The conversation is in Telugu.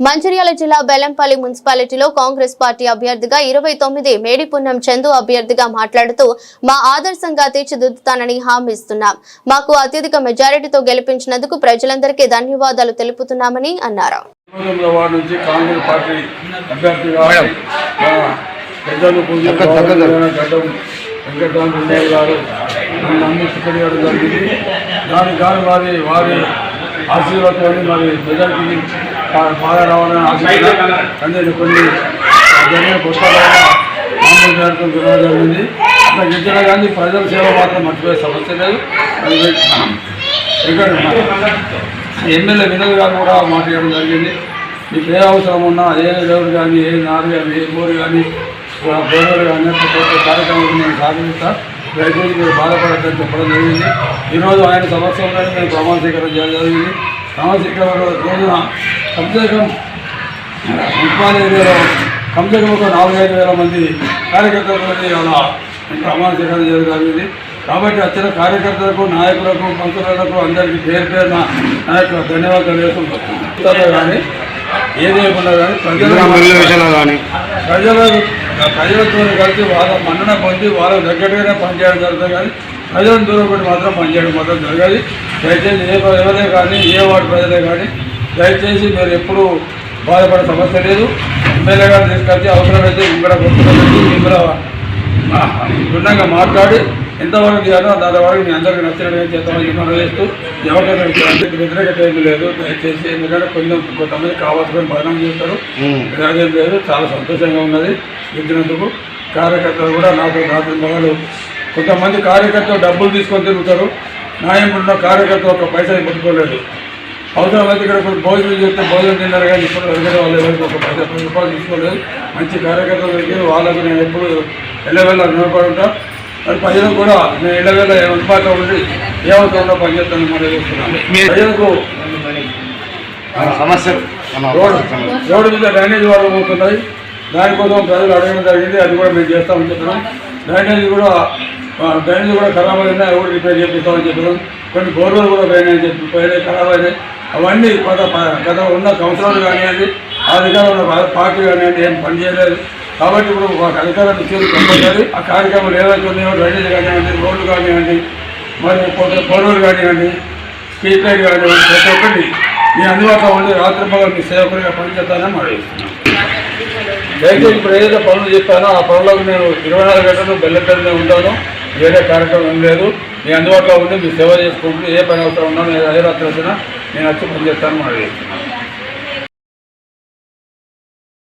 మంచిర్యాల జిల్లా బెల్లంపల్లి మున్సిపాలిటీలో కాంగ్రెస్ పార్టీ అభ్యర్థిగా ఇరవై తొమ్మిది మేడిపున్నం చందు అభ్యర్థిగా మాట్లాడుతూ మా ఆదర్శంగా తీర్చిదిద్దుతానని హామీ ఇస్తున్నాం. మాకు అత్యధిక మెజారిటీతో గెలిపించినందుకు ప్రజలందరికీ ధన్యవాదాలు తెలుపుతున్నామని అన్నారు. గాను వారి వారి ఆశీర్వాదంతో మరి ప్రజలకి బాగా రావాలని ఆశిస్తున్నాను కానీ కొన్ని జరిగిన పుస్తకాల మామూలు మేరకు వినడం జరిగింది. అట్లా గెలిచినా కానీ ప్రజల సేవ మాత్రం మర్చిపోయే సమస్య లేదు. ఇక్కడ ఎమ్మెల్యే వినోద్ గారు కూడా మాట్లాడడం జరిగింది. మీకు ఏ అవసరం ఉన్నా ఏ దేవుడు కానీ ఏ నారు కానీ ఏ బోరు కానీ బోర్లు కానీ ప్రతి ఒక్క కార్యక్రమం నేను సాధిస్తా దయచేసి మీరు బాధపడద్దని చెప్పడం జరిగింది. ఈరోజు ఆయన సంవత్సరంలోనే మేము ప్రమాణ స్వీకారం చేయడం జరిగింది. ప్రమాణ స్వీకారం రోజున మున్సిపల్ ఏరియాలో కంసే ఒక నాలుగైదు వేల మంది కార్యకర్తలతో ఇవాళ ప్రమాణ స్వీకారం చేయడం జరిగింది. కాబట్టి వచ్చిన కార్యకర్తలకు నాయకులకు మంత్రులకు అందరికీ పేరు పేరున నాయకులు ధన్యవాదాలు తెలుసుకుంటున్నాను కానీ ఏదేమన్నా కానీ ప్రజలు కానీ? ప్రజల ప్రజలతో కలిసి వాళ్ళ మన్నన పొంది వాళ్ళ దగ్గరగానే పనిచేయడం జరుగుతుంది కానీ ప్రజలను దూరం పెట్టి మాత్రం పనిచేయడం మాత్రం జరగాలి దయచేసి ఏ ఎవరే కానీ ఏ వార్డు ప్రజలే కానీ దయచేసి మీరు ఎప్పుడూ బాధపడే సమస్య లేదు. ఎమ్మెల్యే గారు తీసుకొచ్చి అవసరమైతే ఇక్కడ కొట్టుకోవాలి ఇక్కడ భిన్నంగా మాట్లాడి ఎంతవరకు చేయాలో దాని వరకు మీ అందరికీ నచ్చినట్టుగా చేద్దామని మనం చేస్తూ ఎవరికైనా అందరికీ వ్యతిరేకత ఏమీ లేదు. దయచేసి ఎందుకంటే కొంచెం కొంతమంది కావాల్సుకొని భరణం చేస్తారు. అదేం లేదు చాలా సంతోషంగా ఉన్నది ఇచ్చినందుకు కార్యకర్తలు కూడా నాకు నాకు మగలు కొంతమంది కార్యకర్తలు డబ్బులు తీసుకొని తిరుగుతారు. న్యాయం ఉన్న కార్యకర్త ఒక పైసా పెట్టుకోలేదు. అవసరమైతే ఇక్కడ కొన్ని భోజనం చేస్తే భోజనం తిన్నారు కానీ ఇప్పుడు దగ్గర వాళ్ళు ఎవరికి ఒక పది రూపాయలు తీసుకోలేదు. మంచి కార్యకర్తలు దగ్గర వాళ్ళకు నేను ఎప్పుడు ఎల్లవేళ రుణపడి ఉంటా. మరి ప్రజలకు కూడా నేను ఎల్లవేళ అందుబాటులో ఉండి ఏ అవసరంలో పనిచేస్తాను మనం చేస్తున్నాను ప్రజలకు సమస్యలు. రోడ్డు రోడ్డు మీద డ్రైనేజ్ వాటర్ పోతున్నాయి. దానికోసం ప్రజలు అడగడం జరిగింది. అది కూడా మేము చేస్తామని చెప్పినాం డ్రైనేజ్ కూడా డ్రైనేజ్ కూడా ఖరాబ్ అయింది. అది కూడా రిపేర్ చేపిస్తామని చెప్పినాం కొన్ని బోర్వెల్ కూడా పోయినాయని చెప్పి పోయినాయి ఖరాబ్ అయినాయి. అవన్నీ గత గత ఉన్న సంవత్సరాలు కానివ్వండి ఆ అధికారంలో ఉన్న పార్టీ కానివ్వండి ఏం పని చేయలేదు. కాబట్టి ఇప్పుడు ఒక అధికారాన్ని ఇచ్చేది కంపల్సరీ ఆ కార్యక్రమాలు ఏవైతే ఉన్నాయో డ్రైనేజ్ కానివ్వండి రోడ్లు కానివ్వండి మరి పనులు కానివ్వండి స్ట్రీట్ లైట్ కానివ్వండి ప్రతి ఒక్కటి మీ అందుబాటులో ఉండి రాత్రి పగలు మీ సేవకులుగా పనిచేస్తానని మనం దయచేసి ఇప్పుడు ఏదైతే పనులు చెప్పానో ఆ పనులకు నేను ఇరవై నాలుగు గంటలు బెల్లపల్లిలో ఉంటాను. వేరే కార్యక్రమం ఏం లేదు. మీ అందుబాటులో ఉండి మీ సేవ చేసుకుంటూ ఏ పని అవసరం ఉన్నా నేను ఏ రాత్రి వచ్చినా నేను వచ్చి పనిచేస్తాను మనం